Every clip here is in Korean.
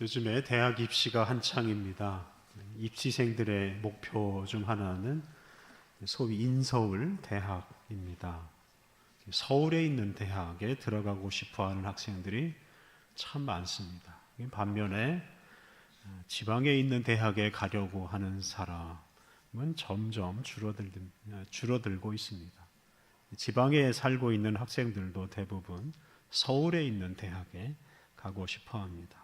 요즘에 대학 입시가 한창입니다. 입시생들의 목표 중 하나는 소위 인서울 대학입니다. 서울에 있는 대학에 들어가고 싶어 하는 학생들이 참 많습니다. 반면에 지방에 있는 대학에 가려고 하는 사람은 점점 줄어들, 줄어들고 있습니다. 지방에 살고 있는 학생들도 대부분 서울에 있는 대학에 가고 싶어 합니다.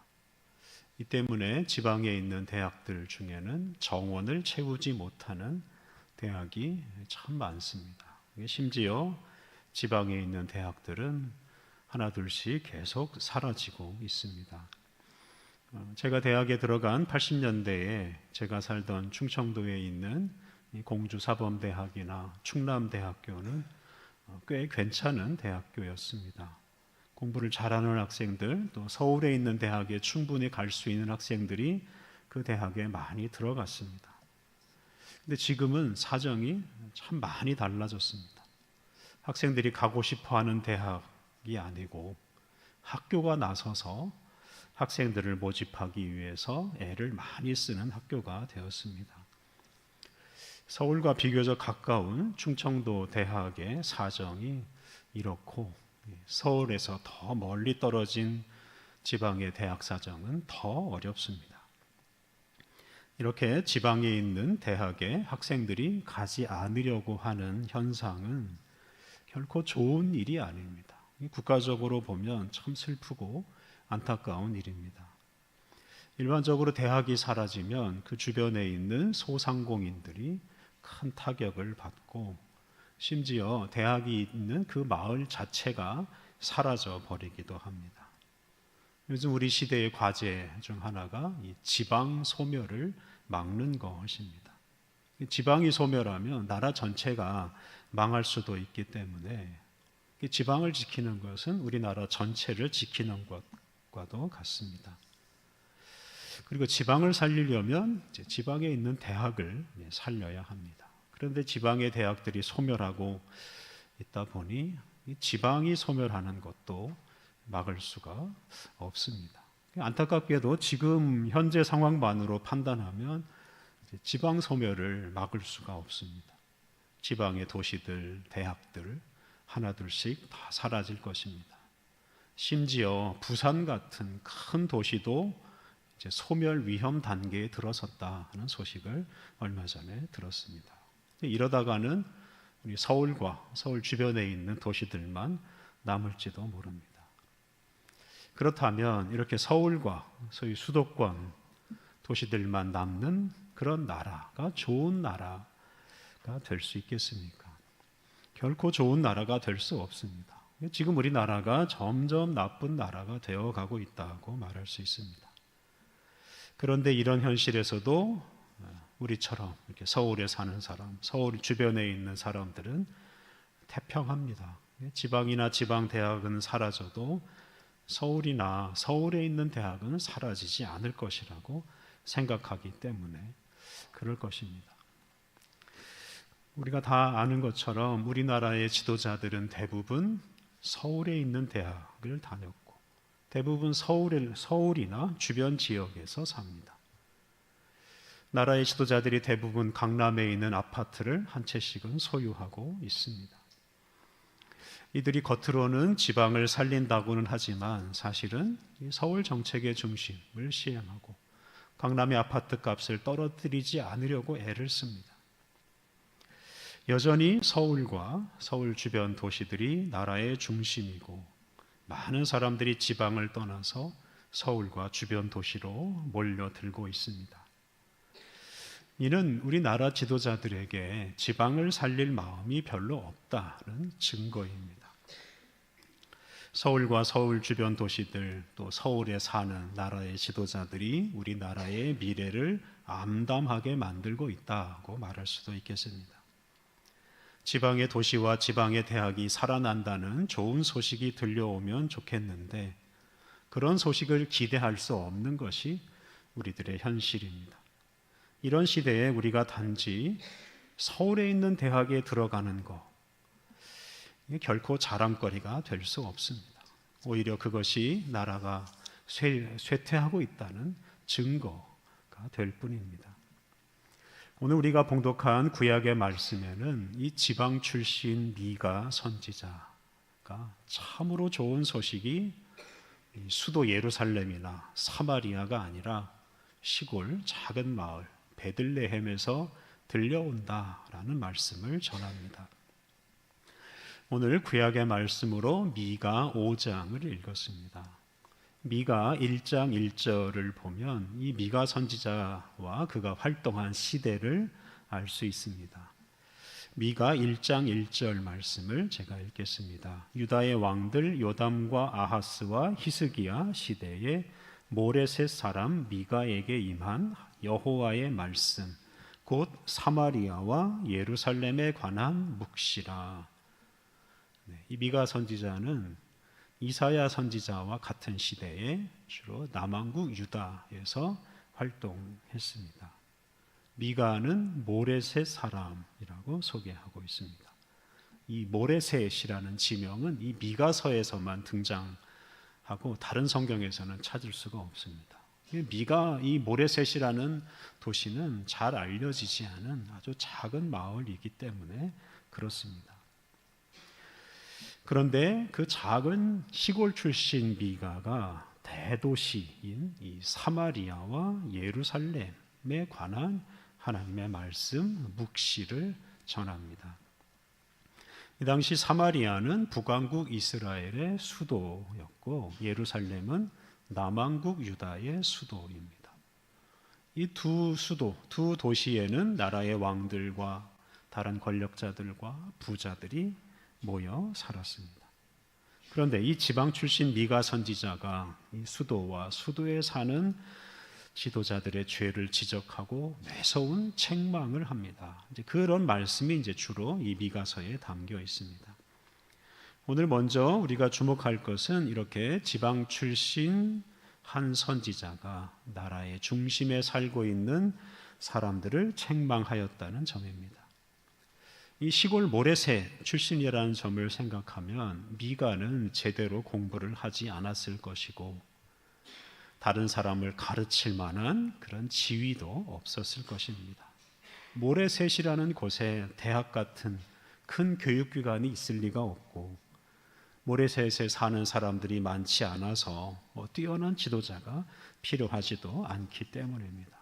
이 때문에 지방에 있는 대학들 중에는 정원을 채우지 못하는 대학이 참 많습니다. 심지어 지방에 있는 대학들은 하나둘씩 계속 사라지고 있습니다. 어, 제가 대학에 들어간 80년대에 제가 살던 충청도에 있는 공주사범대학이나 충남대학교는 어, 꽤 괜찮은 대학교였습니다. 공부를 잘하는 학생들, 또 서울에 있는 대학에 충분히 갈 수 있는 학생들이 그 대학에 많이 들어갔습니다. 근데 지금은 사정이 참 많이 달라졌습니다. 학생들이 가고 싶어 하는 대학이 아니고 학교가 나서서 학생들을 모집하기 위해서 애를 많이 쓰는 학교가 되었습니다. 서울과 비교적 가까운 충청도 대학의 사정이 이렇고 서울에서 더 멀리 떨어진 지방의 대학 사정은 더 어렵습니다. 이렇게 지방에 있는 대학에 학생들이 가지 않으려고 하는 현상은 결코 좋은 일이 아닙니다. 국가적으로 보면 참 슬프고 안타까운 일입니다. 일반적으로 대학이 사라지면 그 주변에 있는 소상공인들이 큰 타격을 받고 심지어 대학이 있는 그 마을 자체가 사라져 버리기도 합니다. 요즘 우리 시대의 과제 중 하나가 이 지방 소멸을 막는 것입니다. 지방이 소멸하면 나라 전체가 망할 수도 있기 때문에 지방을 지키는 것은 우리나라 전체를 지키는 것과도 같습니다. 그리고 지방을 살리려면 지방에 있는 대학을 살려야 합니다. 그런데 지방의 대학들이 소멸하고 있다 보니 지방이 소멸하는 것도 막을 수가 없습니다. 안타깝게도 지금 현재 상황만으로 판단하면 지방 소멸을 막을 수가 없습니다. 지방의 도시들, 대학들 하나둘씩 다 사라질 것입니다. 심지어 부산 같은 큰 도시도 소멸 위험 단계에 들어섰다 하는 소식을 얼마 전에 들었습니다. 이러다가는 우리 서울과 서울 주변에 있는 도시들만 남을지도 모릅니다. 그렇다면 이렇게 서울과 소위 수도권 도시들만 남는 그런 나라가 좋은 나라가 될 수 있겠습니까? 결코 좋은 나라가 될 수 없습니다. 지금 우리나라가 점점 나쁜 나라가 되어 가고 있다고 말할 수 있습니다. 그런데 이런 현실에서도 우리처럼 이렇게 서울에 사는 사람, 서울 주변에 있는 사람들은 태평합니다. 지방이나 지방 대학은 사라져도 서울이나 서울에 있는 대학은 사라지지 않을 것이라고 생각하기 때문에 그럴 것입니다. 우리가 다 아는 것처럼 우리나라의 지도자들은 대부분 서울에 있는 대학을 다녔고 대부분 서울 서울이나 주변 지역에서 삽니다. 나라의 지도자들이 대부분 강남에 있는 아파트를 한 채씩은 소유하고 있습니다. 이들이 겉으로는 지방을 살린다고는 하지만 사실은 서울 정책의 중심을 시행하고 강남의 아파트 값을 떨어뜨리지 않으려고 애를 씁니다. 여전히 서울과 서울 주변 도시들이 나라의 중심이고 많은 사람들이 지방을 떠나서 서울과 주변 도시로 몰려들고 있습니다. 이는 우리나라 지도자들에게 지방을 살릴 마음이 별로 없다는 증거입니다. 서울과 서울 주변 도시들 또 서울에 사는 나라의 지도자들이 우리나라의 미래를 암담하게 만들고 있다고 말할 수도 있겠습니다. 지방의 도시와 지방의 대학이 살아난다는 좋은 소식이 들려오면 좋겠는데 그런 소식을 기대할 수 없는 것이 우리들의 현실입니다. 이런 시대에 우리가 단지 서울에 있는 대학에 들어가는 것, 결코 자랑거리가 될 수 없습니다. 오히려 그것이 나라가 쇠, 쇠퇴하고 있다는 증거가 될 뿐입니다. 오늘 우리가 봉독한 구약의 말씀에는 이 지방 출신 미가 선지자가 참으로 좋은 소식이 수도 예루살렘이나 사마리아가 아니라 시골 작은 마을 베들레헴에서 들려온다라는 말씀을 전합니다. 오늘 구약의 말씀으로 미가 5장을 읽었습니다. 미가 1장 1절을 보면 이 미가 선지자와 그가 활동한 시대를 알 수 있습니다. 미가 1장 1절 말씀을 제가 읽겠습니다. 유다의 왕들 요담과 아하스와 히스기야 시대에 모레셋 사람 미가에게 임한 여호와의 말씀 곧 사마리아와 예루살렘에 관한 묵시라. 네, 이 미가 선지자는 이사야 선지자와 같은 시대에 주로 남왕국 유다에서 활동했습니다. 미가는 모레셋 사람이라고 소개하고 있습니다. 이 모레셋이라는 지명은 이 미가서에서만 등장하고 다른 성경에서는 찾을 수가 없습니다. 미가 이 모레셋이라는 도시는 잘 알려지지 않은 아주 작은 마을이기 때문에 그렇습니다. 그런데 그 작은 시골 출신 미가가 대도시인 이 사마리아와 예루살렘에 관한 하나님의 말씀 묵시를 전합니다. 이 당시 사마리아는 북왕국 이스라엘의 수도였고 예루살렘은 남왕국 유다의 수도입니다. 이 두 수도, 두 도시에는 나라의 왕들과 다른 권력자들과 부자들이 모여 살았습니다. 그런데 이 지방 출신 미가 선지자가 이 수도와 수도에 사는 지도자들의 죄를 지적하고 매서운 책망을 합니다. 이제 그런 말씀이 이제 주로 이 미가서에 담겨 있습니다. 오늘 먼저 우리가 주목할 것은 이렇게 지방 출신 한 선지자가 나라의 중심에 살고 있는 사람들을 책망하였다는 점입니다. 이 시골 모래새 출신이라는 점을 생각하면 미가는 제대로 공부를 하지 않았을 것이고 다른 사람을 가르칠 만한 그런 지위도 없었을 것입니다. 모래셋이라는 곳에 대학 같은 큰 교육기관이 있을 리가 없고 모래셋에 사는 사람들이 많지 않아서 뭐 뛰어난 지도자가 필요하지도 않기 때문입니다.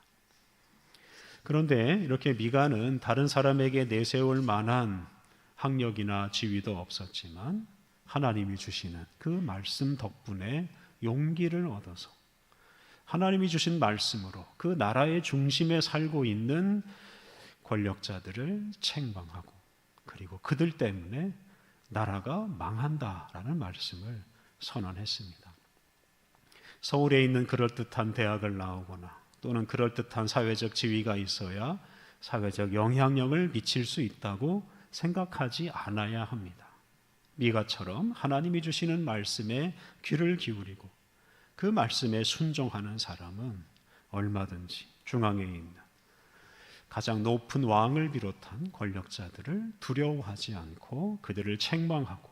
그런데 이렇게 미가는 다른 사람에게 내세울 만한 학력이나 지위도 없었지만 하나님이 주시는 그 말씀 덕분에 용기를 얻어서 하나님이 주신 말씀으로 그 나라의 중심에 살고 있는 권력자들을 책망하고 그리고 그들 때문에 나라가 망한다라는 말씀을 선언했습니다. 서울에 있는 그럴듯한 대학을 나오거나 또는 그럴듯한 사회적 지위가 있어야 사회적 영향력을 미칠 수 있다고 생각하지 않아야 합니다. 미가처럼 하나님이 주시는 말씀에 귀를 기울이고 그 말씀에 순종하는 사람은 얼마든지 중앙에 있는 가장 높은 왕을 비롯한 권력자들을 두려워하지 않고 그들을 책망하고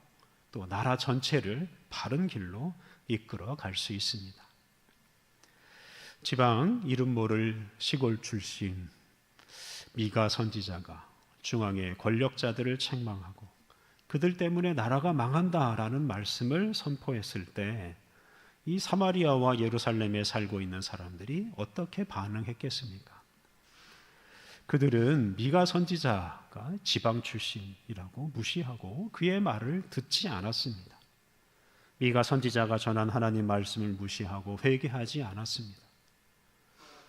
또 나라 전체를 바른 길로 이끌어 갈 수 있습니다. 지방 이름 모를 시골 출신 미가 선지자가 중앙의 권력자들을 책망하고 그들 때문에 나라가 망한다라는 말씀을 선포했을 때 이 사마리아와 예루살렘에 살고 있는 사람들이 어떻게 반응했겠습니까? 그들은 미가 선지자가 지방 출신이라고 무시하고 그의 말을 듣지 않았습니다. 미가 선지자가 전한 하나님 말씀을 무시하고 회개하지 않았습니다.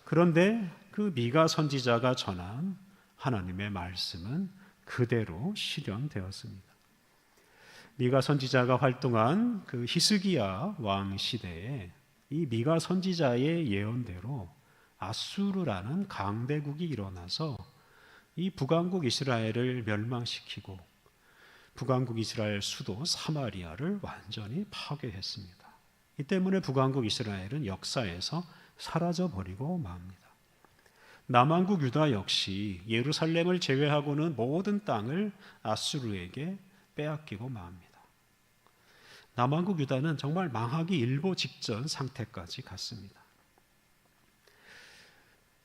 그런데 그 미가 선지자가 전한 하나님의 말씀은 그대로 실현되었습니다. 미가 선지자가 활동한 그 히스기야 왕 시대에 이 미가 선지자의 예언대로 아수르라는 강대국이 일어나서 이 북왕국 이스라엘을 멸망시키고 북왕국 이스라엘 수도 사마리아를 완전히 파괴했습니다. 이 때문에 북왕국 이스라엘은 역사에서 사라져 버리고 맙니다. 남왕국 유다 역시 예루살렘을 제외하고는 모든 땅을 아수르에게 빼앗기고 맙니다. 남왕국 유다는 정말 망하기 일보 직전 상태까지 갔습니다.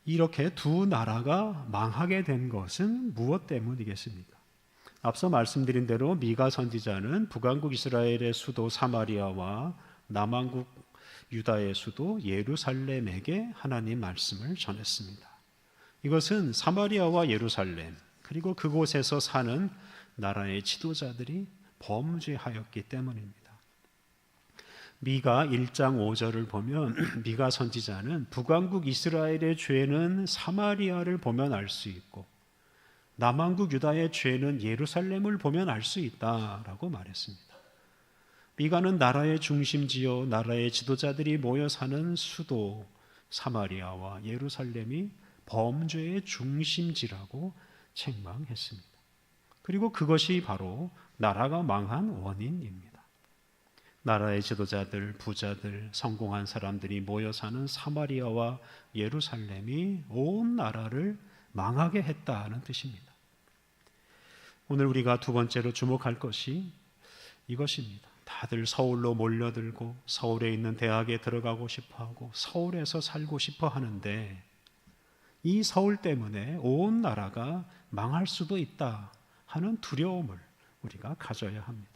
이렇게 두 나라가 망하게 된 것은 무엇 때문이겠습니까? 앞서 말씀드린 대로 미가 선지자는 북왕국 이스라엘의 수도 사마리아와 남왕국 유다의 수도 예루살렘에게 하나님 말씀을 전했습니다. 이것은 사마리아와 예루살렘 그리고 그곳에서 사는 나라의 지도자들이 범죄하였기 때문입니다. 미가 1장 5절을 보면 미가 선지자는 북왕국 이스라엘의 죄는 사마리아를 보면 알 수 있고 남왕국 유다의 죄는 예루살렘을 보면 알 수 있다라고 말했습니다. 미가는 나라의 중심지요 나라의 지도자들이 모여 사는 수도 사마리아와 예루살렘이 범죄의 중심지라고 책망했습니다. 그리고 그것이 바로 나라가 망한 원인입니다. 나라의 지도자들, 부자들, 성공한 사람들이 모여 사는 사마리아와 예루살렘이 온 나라를 망하게 했다는 뜻입니다. 오늘 우리가 두 번째로 주목할 것이 이것입니다. 다들 서울로 몰려들고 서울에 있는 대학에 들어가고 싶어 하고 서울에서 살고 싶어 하는데 이 서울 때문에 온 나라가 망할 수도 있다 하는 두려움을 우리가 가져야 합니다.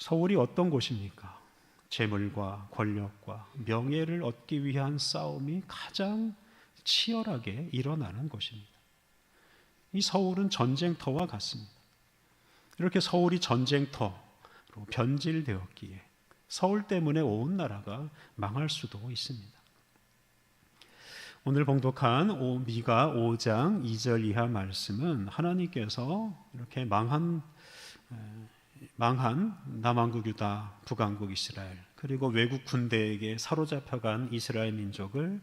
서울이 어떤 곳입니까? 재물과 권력과 명예를 얻기 위한 싸움이 가장 치열하게 일어나는 곳입니다. 이 서울은 전쟁터와 같습니다. 이렇게 서울이 전쟁터로 변질되었기에 서울 때문에 온 나라가 망할 수도 있습니다. 오늘 봉독한 미가 5장 2절 이하 말씀은 하나님께서 이렇게 망한 망한 남왕국 유다, 북왕국 이스라엘 그리고 외국 군대에게 사로잡혀간 이스라엘 민족을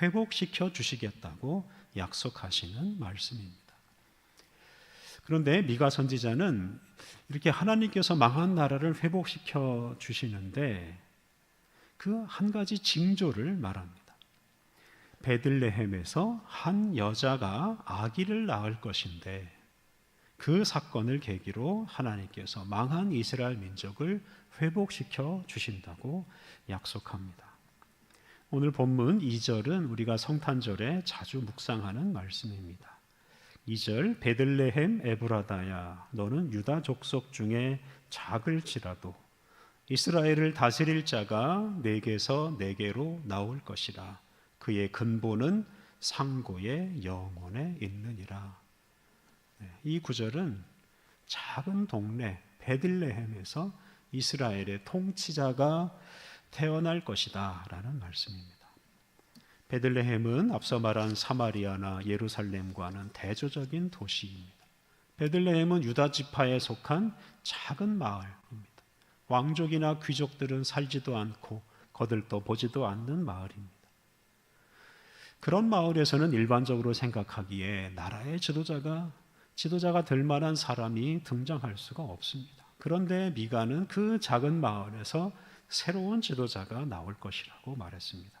회복시켜 주시겠다고 약속하시는 말씀입니다. 그런데 미가 선지자는 이렇게 하나님께서 망한 나라를 회복시켜 주시는데 그 한 가지 징조를 말합니다. 베들레헴에서 한 여자가 아기를 낳을 것인데 그 사건을 계기로 하나님께서 망한 이스라엘 민족을 회복시켜 주신다고 약속합니다. 오늘 본문 2절은 우리가 성탄절에 자주 묵상하는 말씀입니다. 2절 베들레헴 에브라다야 너는 유다 족속 중에 작을지라도 이스라엘을 다스릴 자가 내게서 내게로 나올 것이라 그의 근본은 상고의 영혼에 있느니라. 네, 이 구절은 작은 동네 베들레헴에서 이스라엘의 통치자가 태어날 것이다라는 말씀입니다. 베들레헴은 앞서 말한 사마리아나 예루살렘과는 대조적인 도시입니다. 베들레헴은 유다 지파에 속한 작은 마을입니다. 왕족이나 귀족들은 살지도 않고 거들떠 보지도 않는 마을입니다. 그런 마을에서는 일반적으로 생각하기에 나라의 지도자가 지도자가 될 만한 사람이 등장할 수가 없습니다. 그런데 미가는 그 작은 마을에서 새로운 지도자가 나올 것이라고 말했습니다.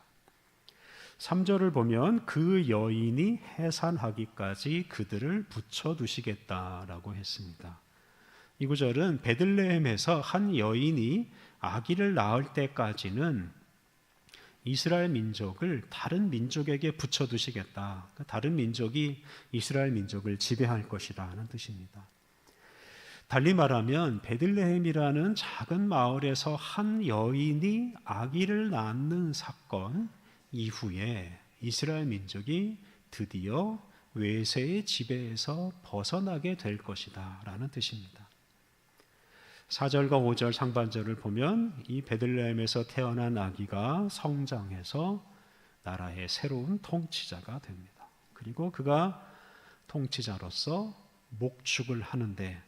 3절을 보면 그 여인이 해산하기까지 그들을 붙여두시겠다라고 했습니다. 이 구절은 베들레헴에서 한 여인이 아기를 낳을 때까지는 이스라엘 민족을 다른 민족에게 붙여두시겠다. 그 다른 민족이 이스라엘 민족을 지배할 것이라는 뜻입니다. 달리 말하면 베들레헴이라는 작은 마을에서 한 여인이 아기를 낳는 사건 이후에 이스라엘 민족이 드디어 외세의 지배에서 벗어나게 될 것이다라는 뜻입니다. 4절과 5절 상반절을 보면 이 베들레헴에서 태어난 아기가 성장해서 나라의 새로운 통치자가 됩니다. 그리고 그가 통치자로서 목축을 하는데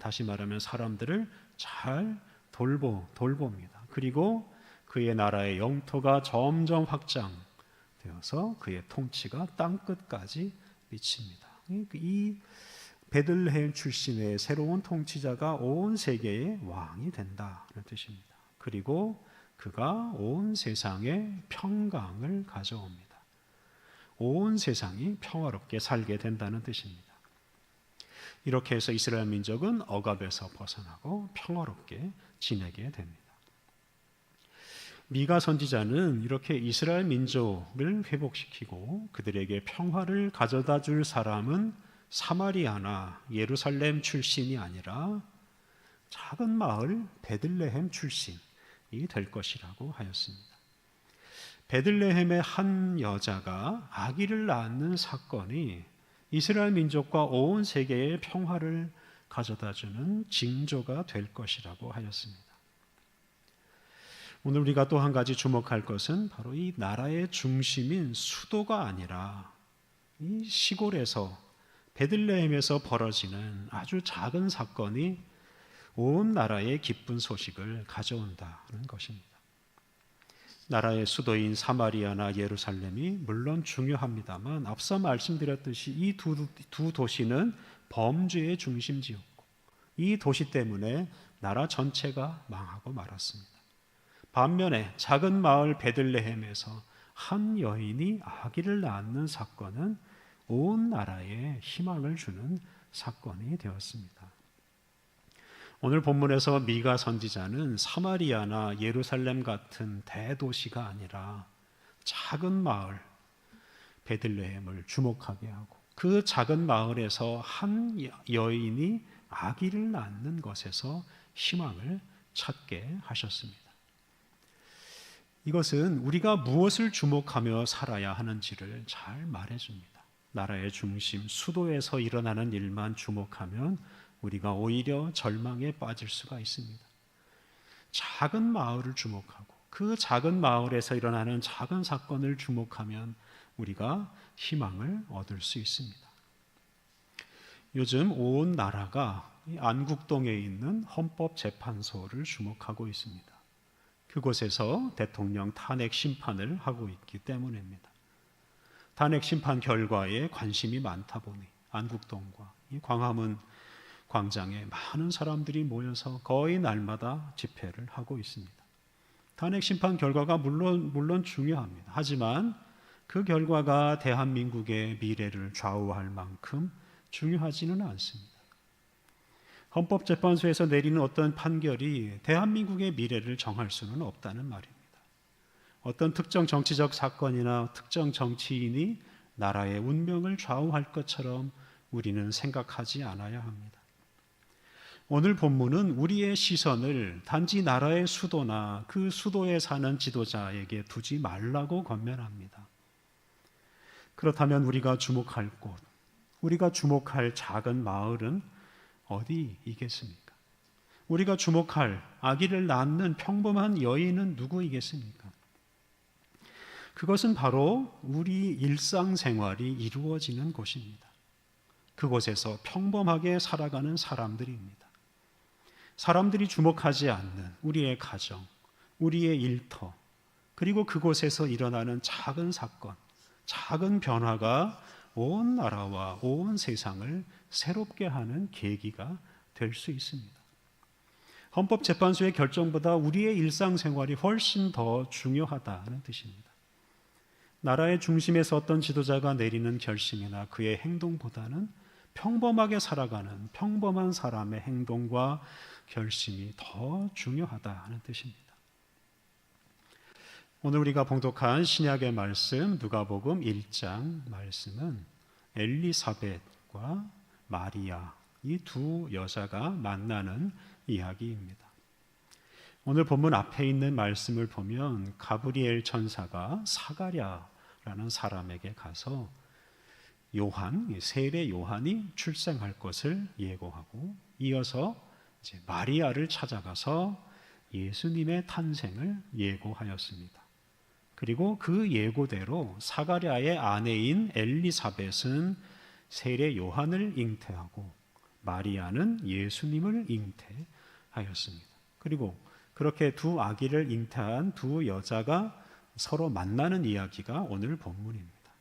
다시 말하면 사람들을 잘 돌보 돌봅니다. 그리고 그의 나라의 영토가 점점 확장되어서 그의 통치가 땅 끝까지 미칩니다. 이 베들레헴 출신의 새로운 통치자가 온 세계의 왕이 된다는 뜻입니다. 그리고 그가 온 세상에 평강을 가져옵니다. 온 세상이 평화롭게 살게 된다는 뜻입니다. 이렇게 해서 이스라엘 민족은 억압에서 벗어나고 평화롭게 지내게 됩니다. 미가 선지자는 이렇게 이스라엘 민족을 회복시키고 그들에게 평화를 가져다 줄 사람은 사마리아나 예루살렘 출신이 아니라 작은 마을 베들레헴 출신이 될 것이라고 하였습니다. 베들레헴의 한 여자가 아기를 낳는 사건이 이스라엘 민족과 온 세계의 평화를 가져다 주는 징조가 될 것이라고 하였습니다. 오늘 우리가 또 한 가지 주목할 것은 바로 이 나라의 중심인 수도가 아니라 이 시골에서 베들레헴에서 벌어지는 아주 작은 사건이 온 나라에 기쁜 소식을 가져온다는 것입니다. 나라의 수도인 사마리아나 예루살렘이 물론 중요합니다만 앞서 말씀드렸듯이 이 두 도시는 범죄의 중심지였고 이 도시 때문에 나라 전체가 망하고 말았습니다. 반면에 작은 마을 베들레헴에서 한 여인이 아기를 낳는 사건은 온 나라에 희망을 주는 사건이 되었습니다. 오늘 본문에서 미가 선지자는 사마리아나 예루살렘 같은 대도시가 아니라 작은 마을 베들레헴을 주목하게 하고 그 작은 마을에서 한 여인이 아기를 낳는 것에서 희망을 찾게 하셨습니다. 이것은 우리가 무엇을 주목하며 살아야 하는지를 잘 말해줍니다. 나라의 중심, 수도에서 일어나는 일만 주목하면 우리가 오히려 절망에 빠질 수가 있습니다. 작은 마을을 주목하고 그 작은 마을에서 일어나는 작은 사건을 주목하면 우리가 희망을 얻을 수 있습니다. 요즘 온 나라가 안국동에 있는 헌법재판소를 주목하고 있습니다. 그곳에서 대통령 탄핵 심판을 하고 있기 때문입니다. 탄핵 심판 결과에 관심이 많다 보니 안국동과 광화문 광장에 많은 사람들이 모여서 거의 날마다 집회를 하고 있습니다. 탄핵 심판 결과가 물론 물론 중요합니다. 하지만 그 결과가 대한민국의 미래를 좌우할 만큼 중요하지는 않습니다. 헌법재판소에서 내리는 어떤 판결이 대한민국의 미래를 정할 수는 없다는 말입니다. 어떤 특정 정치적 사건이나 특정 정치인이 나라의 운명을 좌우할 것처럼 우리는 생각하지 않아야 합니다. 오늘 본문은 우리의 시선을 단지 나라의 수도나 그 수도에 사는 지도자에게 두지 말라고 권면합니다. 그렇다면 우리가 주목할 곳, 우리가 주목할 작은 마을은 어디이겠습니까? 우리가 주목할 아기를 낳는 평범한 여인은 누구이겠습니까? 그것은 바로 우리 일상생활이 이루어지는 곳입니다. 그곳에서 평범하게 살아가는 사람들입니다. 사람들이 주목하지 않는 우리의 가정, 우리의 일터, 그리고 그곳에서 일어나는 작은 사건, 작은 변화가 온 나라와 온 세상을 새롭게 하는 계기가 될 수 있습니다. 헌법재판소의 결정보다 우리의 일상생활이 훨씬 더 중요하다는 뜻입니다. 나라의 중심에서 어떤 지도자가 내리는 결심이나 그의 행동보다는 평범하게 살아가는 평범한 사람의 행동과 결심이 더 중요하다는 뜻입니다. 오늘 우리가 봉독한 신약의 말씀 누가복음 1장 말씀은 엘리사벳과 마리아 이 두 여자가 만나는 이야기입니다. 오늘 본문 앞에 있는 말씀을 보면 가브리엘 천사가 사가랴라는 사람에게 가서 요한 세례 요한이 출생할 것을 예고하고 이어서 마리아를 찾아가서 예수님의 탄생을 예고하였습니다. 그리고 그 예고대로 사가랴의 아내인 엘리사벳은 세례 요한을 잉태하고 마리아는 예수님을 잉태하였습니다. 그리고 그렇게 두 아기를 잉태한 두 여자가 서로 만나는 이야기가 오늘 본문입니다.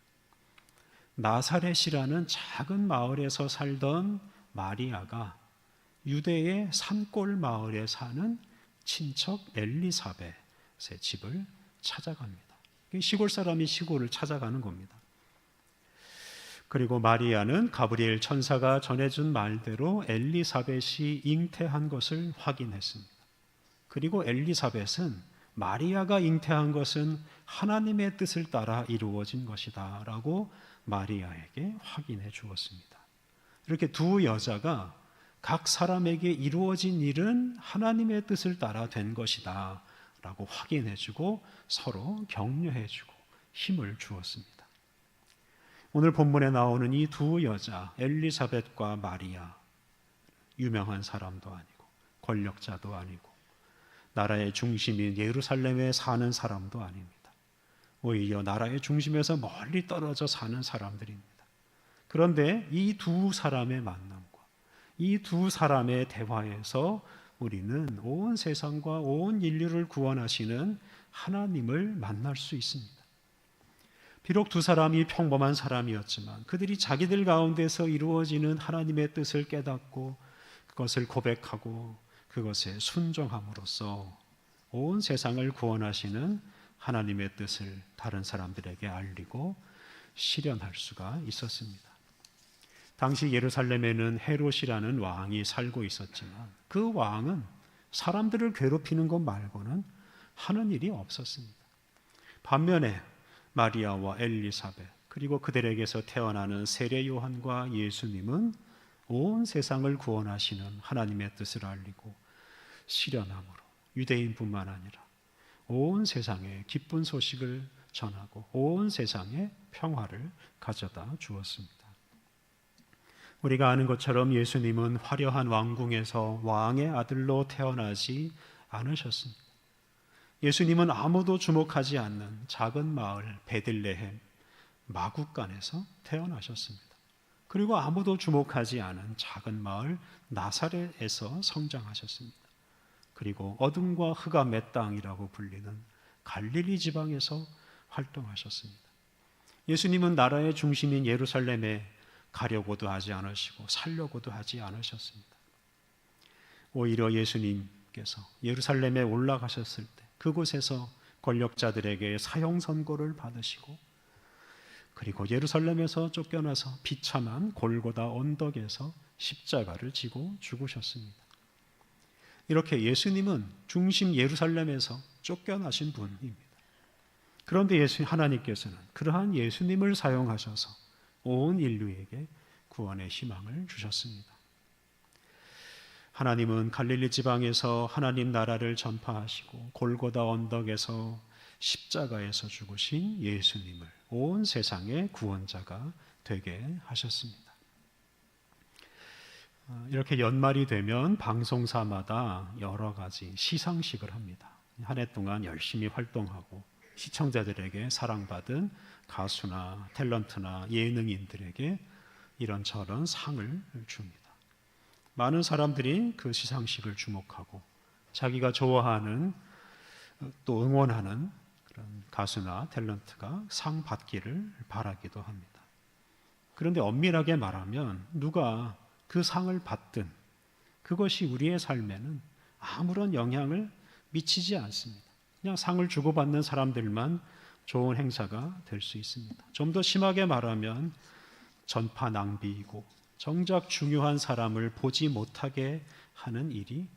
나사렛이라는 작은 마을에서 살던 마리아가 유대의 산골 마을에 사는 친척 엘리사벳의 집을 찾아갑니다. 시골 사람이 시골을 찾아가는 겁니다. 그리고 마리아는 가브리엘 천사가 전해준 말대로 엘리사벳이 잉태한 것을 확인했습니다. 그리고 엘리사벳은 마리아가 잉태한 것은 하나님의 뜻을 따라 이루어진 것이다 라고 마리아에게 확인해 주었습니다. 이렇게 두 여자가 각 사람에게 이루어진 일은 하나님의 뜻을 따라 된 것이다 라고 확인해 주고 서로 격려해 주고 힘을 주었습니다. 오늘 본문에 나오는 이 두 여자 엘리사벳과 마리아 유명한 사람도 아니고 권력자도 아니고 나라의 중심인 예루살렘에 사는 사람도 아닙니다. 오히려 나라의 중심에서 멀리 떨어져 사는 사람들입니다. 그런데 이 두 사람의 만남과 이 두 사람의 대화에서 우리는 온 세상과 온 인류를 구원하시는 하나님을 만날 수 있습니다. 비록 두 사람이 평범한 사람이었지만 그들이 자기들 가운데서 이루어지는 하나님의 뜻을 깨닫고 그것을 고백하고 그것에 순종함으로써 온 세상을 구원하시는 하나님의 뜻을 다른 사람들에게 알리고 실현할 수가 있었습니다. 당시 예루살렘에는 헤롯이라는 왕이 살고 있었지만 그 왕은 사람들을 괴롭히는 것 말고는 하는 일이 없었습니다. 반면에 마리아와 엘리사벳 그리고 그들에게서 태어나는 세례 요한과 예수님은 온 세상을 구원하시는 하나님의 뜻을 알리고 실현함으로 유대인뿐만 아니라 온 세상에 기쁜 소식을 전하고 온 세상에 평화를 가져다 주었습니다. 우리가 아는 것처럼 예수님은 화려한 왕궁에서 왕의 아들로 태어나지 않으셨습니다. 예수님은 아무도 주목하지 않는 작은 마을 베들레헴 마국간에서 태어나셨습니다. 그리고 아무도 주목하지 않은 작은 마을 나사렛에서 성장하셨습니다. 그리고 어둠과 흑암 의 땅이라고 불리는 갈릴리 지방에서 활동하셨습니다. 예수님은 나라의 중심인 예루살렘에 가려고도 하지 않으시고 살려고도 하지 않으셨습니다. 오히려 예수님께서 예루살렘에 올라가셨을 때 그곳에서 권력자들에게 사형 선고를 받으시고 그리고 예루살렘에서 쫓겨나서 비참한 골고다 언덕에서 십자가를 지고 죽으셨습니다. 이렇게 예수님은 중심 예루살렘에서 쫓겨나신 분입니다. 그런데 예수 하나님께서는 그러한 예수님을 사용하셔서 온 인류에게 구원의 희망을 주셨습니다. 하나님은 갈릴리 지방에서 하나님 나라를 전파하시고 골고다 언덕에서 십자가에서 죽으신 예수님을 온 세상의 구원자가 되게 하셨습니다. 어, 이렇게 연말이 되면 방송사마다 여러 가지 시상식을 합니다. 한 해 동안 열심히 활동하고 시청자들에게 사랑받은 가수나 탤런트나 예능인들에게 이런저런 상을 줍니다. 많은 사람들이 그 시상식을 주목하고 자기가 좋아하는 또 응원하는 그런 가수나 탤런트가 상 받기를 바라기도 합니다. 그런데 엄밀하게 말하면 누가 그 상을 받든 그것이 우리의 삶에는 아무런 영향을 미치지 않습니다. 그냥 상을 주고받는 사람들만 좋은 행사가 될 수 있습니다. 좀 더 심하게 말하면 전파 낭비이고 정작 중요한 사람을 보지 못하게 하는 일이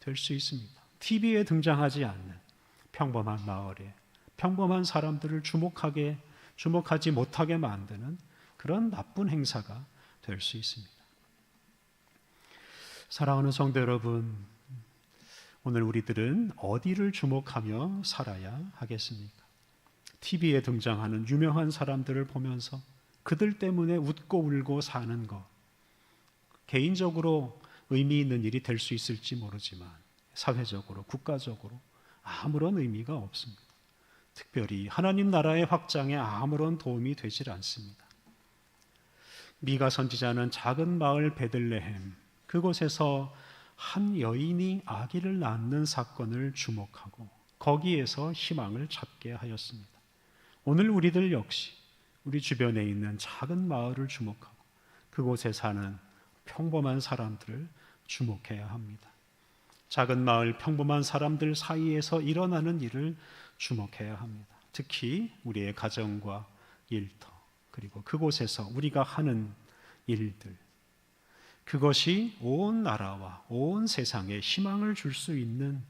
될 수 있습니다. TV에 등장하지 않는 평범한 마을에 평범한 사람들을 주목하게 주목하지 못하게 만드는 그런 나쁜 행사가 될 수 있습니다. 사랑하는 성도 여러분, 오늘 우리들은 어디를 주목하며 살아야 하겠습니까? TV에 등장하는 유명한 사람들을 보면서 그들 때문에 웃고 울고 사는 것. 개인적으로 의미 있는 일이 될 수 있을지 모르지만 사회적으로, 국가적으로 아무런 의미가 없습니다. 특별히 하나님 나라의 확장에 아무런 도움이 되질 않습니다. 미가 선지자는 작은 마을 베들레헴 그곳에서 한 여인이 아기를 낳는 사건을 주목하고 거기에서 희망을 찾게 하였습니다. 오늘 우리들 역시 우리 주변에 있는 작은 마을을 주목하고 그곳에 사는 평범한 사람들을 주목해야 합니다. 작은 마을 평범한 사람들 사이에서 일어나는 일을 주목해야 합니다. 특히 우리의 가정과 일터 그리고 그곳에서 우리가 하는 일들 그것이 온 나라와 온 세상에 희망을 줄 수 있는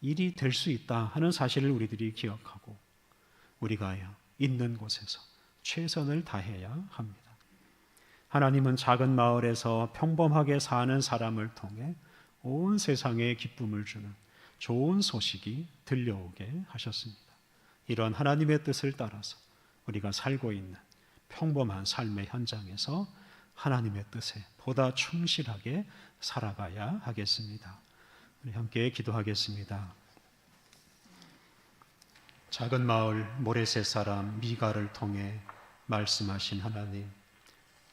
일이 될 수 있다 하는 사실을 우리들이 기억하고 우리가 있는 곳에서 최선을 다해야 합니다. 하나님은 작은 마을에서 평범하게 사는 사람을 통해 온 세상에 기쁨을 주는 좋은 소식이 들려오게 하셨습니다. 이런 하나님의 뜻을 따라서 우리가 살고 있는 평범한 삶의 현장에서 하나님의 뜻에 보다 충실하게 살아가야 하겠습니다. 우리 함께 기도하겠습니다. 작은 마을 모레셋 사람 미가를 통해 말씀하신 하나님,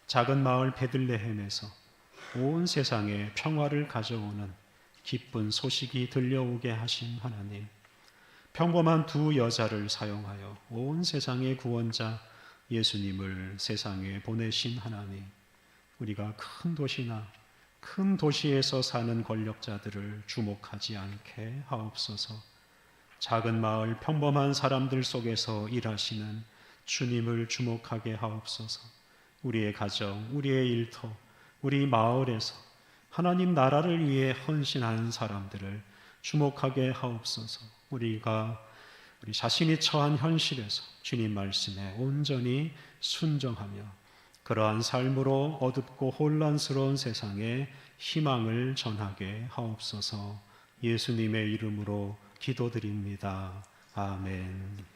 작은 마을 베들레헴에서 온 세상에 평화를 가져오는 기쁜 소식이 들려오게 하신 하나님, 평범한 두 여자를 사용하여 온 세상의 구원자 예수님을 세상에 보내신 하나님, 우리가 큰 도시나 큰 도시에서 사는 권력자들을 주목하지 않게 하옵소서. 작은 마을 평범한 사람들 속에서 일하시는 주님을 주목하게 하옵소서. 우리의 가정, 우리의 일터, 우리 마을에서 하나님 나라를 위해 헌신하는 사람들을 주목하게 하옵소서. 우리가 우리 자신이 처한 현실에서 주님 말씀에 온전히 순정하며 그러한 삶으로 어둡고 혼란스러운 세상에 희망을 전하게 하옵소서. 예수님의 이름으로 기도드립니다. 아멘.